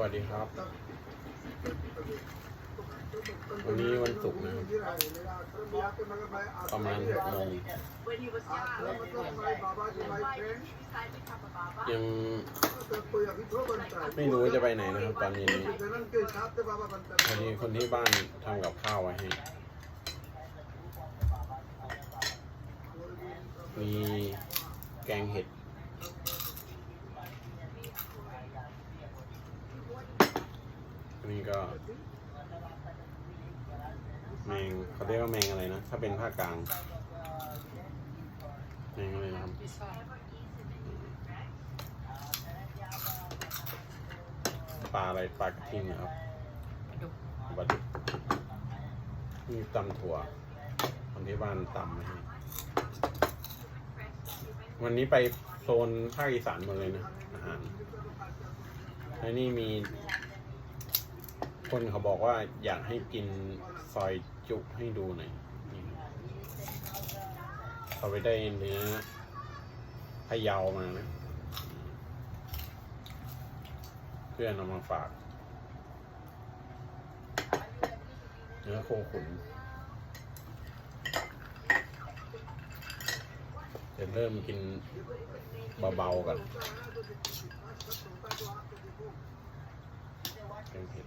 วัสดีครับ วันนี้วันศุกร์นะครับประมาณหกโมงยังไม่รู้จะไปไหนนะครับตอนเย็นนี้พอดีคนที่บ้านทำกับข้าวไว้ให้มีแกงเห็ด อันนี้ ก็แมงเขาเรียกว่าแมงอะไรนะ ถ้าเป็นภาคกลาง แมงอะไรนะครับปลาอะไรปลากระทิงเหรอครับปลาดุกมีตำถั่วคนที่บ้านตำมาให้วันนี้ไปโซนภาคอีสานหมดเลยนะอาหารแล้วนี่มี คนเขาบอกว่าอยากให้กินซอยจุให้ดูหน่อยนี่ครับเขาไปได้เนื้อพะเยามานะเพื่อนเอามาฝาก เนื้อโคขุนจะเริ่มกินเบาๆกันแกงเผ็ด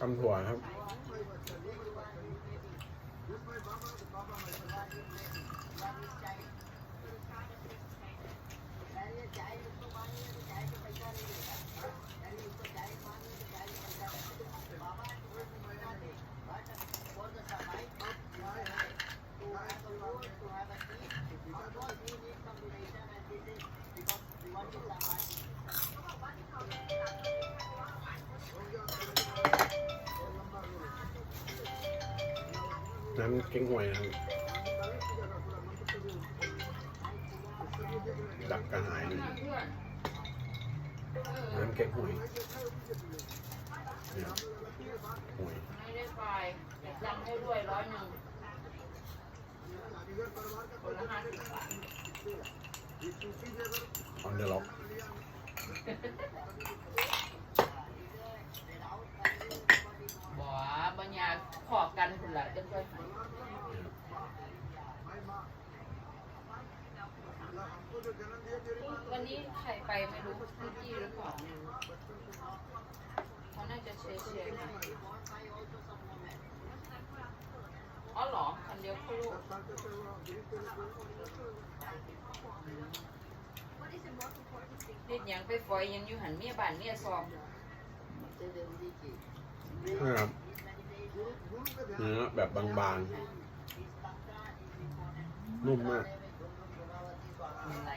ตำถั่วครับ น้ำเก๊งหวยนะครับดับกระหายเลยน้ำเก๊กหวยเนี่ยหวยไม่ได้ไปแต่จำให้ด้วยร้อยหนึ่งคนละห้าสิบบาทออนเดอร์ล็อกว่าบรรยาขอกันคุณละจะช่วยให้ วันนี้ใครไปไม่รู้พี่จี้หรือเปล่าเขาน่าจะเชียร์เชียร์นะอ๋อเหรอคันเดียวเขาลูกเด็ดยังไปฝอยยังอยู่หันเมียบ้านเมียซองนะครับเนื้อแบบบางๆ นุ่มมากอะ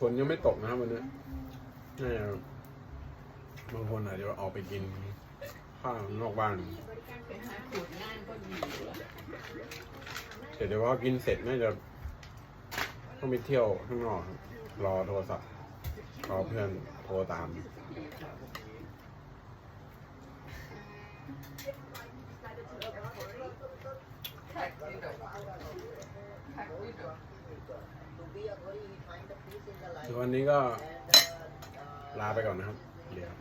ฝนยังไม่ตกนะครับวันนี้น่าจะบางคนอาจจะออกไปกินข้าวนอกบ้านไปหาขูดงานก็ดีอยู่อะแต่เดี๋ยวว่ากินเสร็จน่าจะต้องไปเที่ยวข้างนอกครับรอโทรศัพท์รอเพื่อนโทรตาม วันนี้ก็ลาไปก่อนนะครับเดี๋ยว